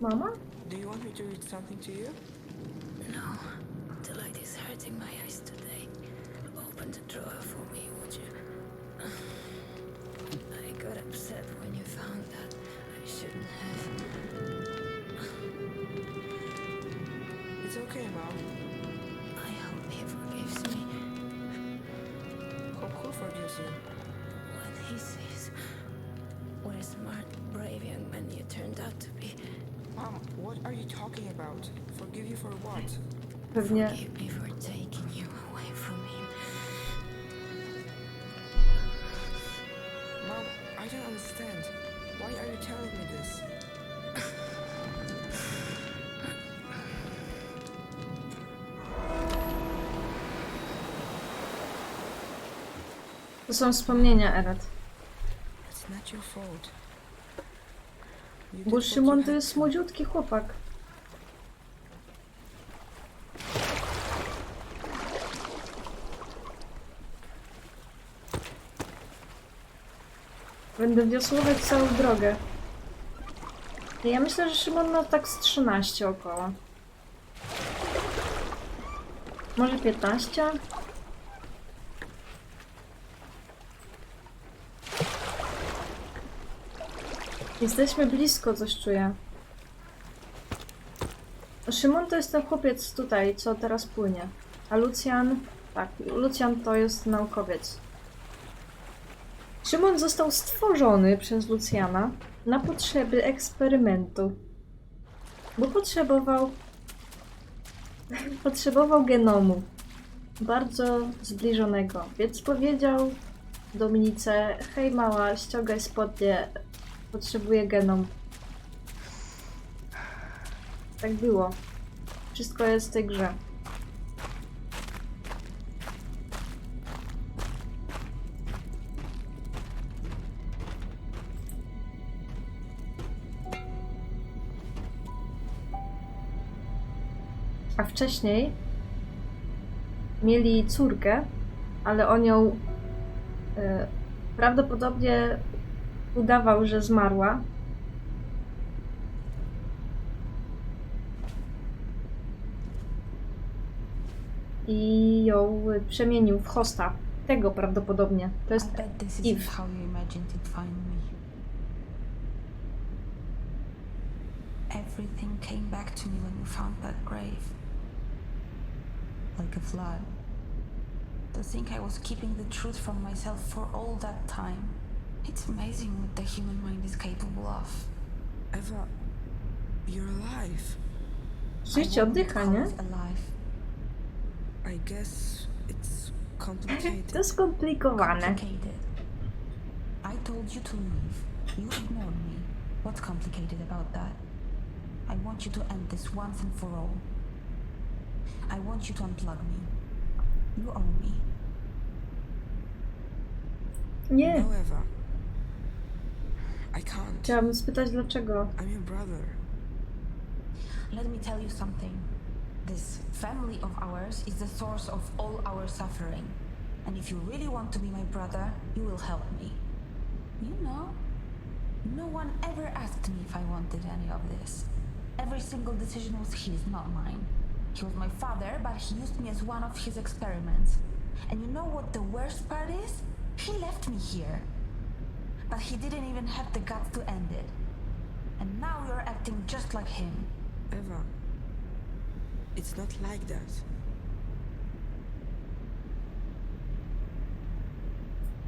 Mama? Do you want me to read something to you? No, the light is hurting my eyes today. Open the drawer for me, would you? I got upset when you found that. I shouldn't have. It's okay, Mom. I hope he forgives me Hope who forgives you? What are you talking about? Forgive you for what? Pewnie Forgive me for taking you away from him. Mom, I don't understand. Why are you telling me this? to są wspomnienia, Eret. It's not your fault. Bo Szymon to jest młodziutki chłopak. Będę wiosłować całą drogę. Ja myślę, że Szymon ma tak z 13 około. Może 15? Jesteśmy blisko, coś czuję. Szymon to jest ten chłopiec tutaj, co teraz płynie. A Lucjan, tak, Lucjan to jest naukowiec. Szymon został stworzony przez Lucjana na potrzeby eksperymentu. Bo potrzebował. potrzebował genomu. Bardzo zbliżonego. Więc powiedział Dominice: Hej, mała, ściągaj spodnie, potrzebuję genom. Tak było. Wszystko jest w tej grze. A wcześniej mieli córkę, ale on ją e, prawdopodobnie udawał, że zmarła. I ją przemienił w hosta. Tego prawdopodobnie. To jest I bet this Eve. isn't how you imagined you'd find me. Everything came back to me when you found that grave. Like a flood. To think I was keeping the truth from myself for all that time. It's amazing what the human mind is capable of. Eva, you're alive. Życie I wouldn't oddycha, call nie? it alive. I guess it's complicated. To jest skomplikowane. Complicated. I told you to leave. You ignored me. What's complicated about that? I want you to end this once and for all. I want you to unplug me. You owe me. Nie. No, Eva. I can't. Chciałabym spytać dlaczego. I'm your brother. Let me tell you something. This family of ours is the source of all our suffering. And if you really want to be my brother, you will help me. You know, no one ever asked me if I wanted any of this. Every single decision was his, not mine. He was my father, but he used me as one of his experiments. And you know what the worst part is? He left me here. But he didn't even have the guts to end it. And now you're acting just like him. Eva. It's not like that.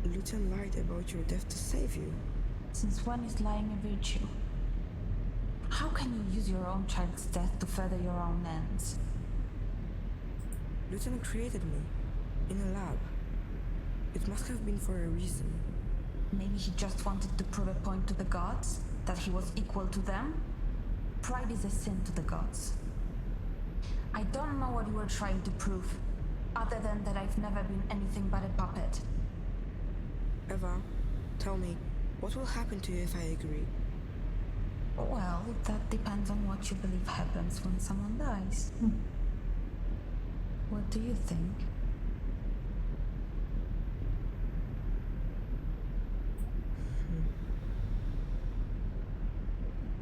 Lucian lied about your death to save you. Since when is lying a virtue? How can you use your own child's death to further your own ends? Lucian created me in a lab. It must have been for a reason. Maybe he just wanted to prove a point to the gods that he was equal to them? Pride is a sin to the gods. I don't know what you were trying to prove, other than that I've never been anything but a puppet. Eva, tell me, what will happen to you if I agree? Well, that depends on what you believe happens when someone dies. Hmm. What do you think?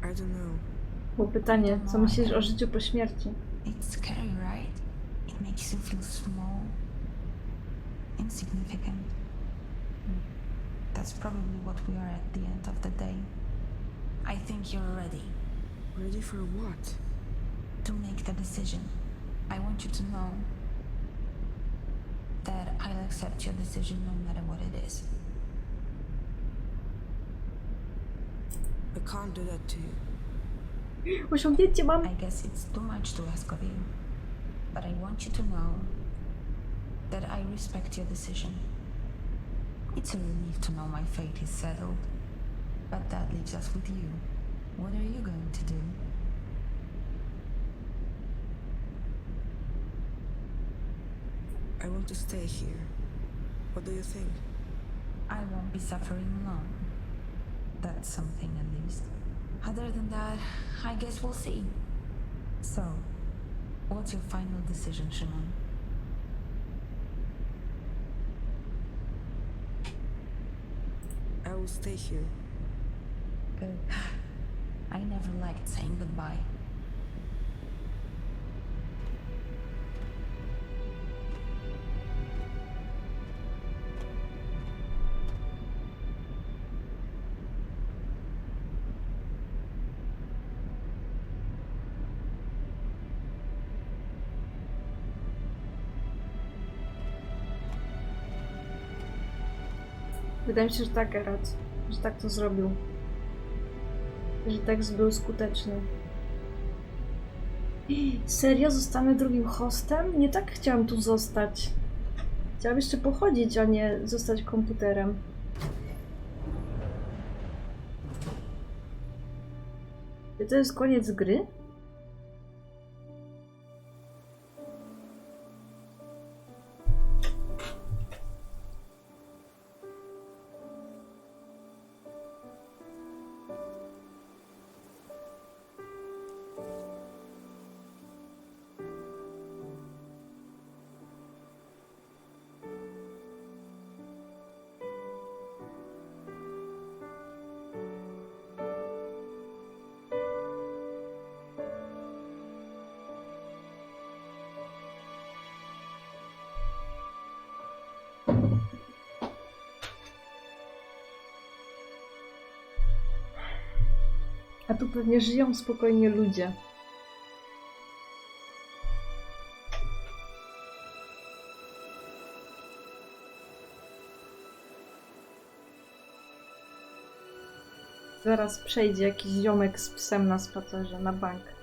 I don't know. Było pytanie, co myślisz o życiu po śmierci? It's scary, right? It makes you feel small, insignificant. That's probably what we are at the end of the day. I think you're ready Ready for what? to make the decision. I want you to know that I'll accept your decision no matter what it is. I can't do that to you. I guess it's too much to ask of you, but I want you to know that I respect your decision. It's a relief to know my fate is settled, but that leaves us with you. What are you going to do? I want to stay here. What do you think? I won't be suffering alone. That's something at least. Other than that, I guess we'll see. So, what's your final decision, Shimon? I will stay here. Good. I never liked saying goodbye. Wydaje mi się, że tak, Geralt. Że tak to zrobił. Że tekst był skuteczny. Serio? Zostanę drugim hostem? Nie tak chciałam tu zostać. Chciałam jeszcze pochodzić, a nie zostać komputerem. Czy to jest koniec gry? A tu pewnie żyją spokojnie ludzie. Zaraz przejdzie jakiś ziomek z psem na spacerze, na bank.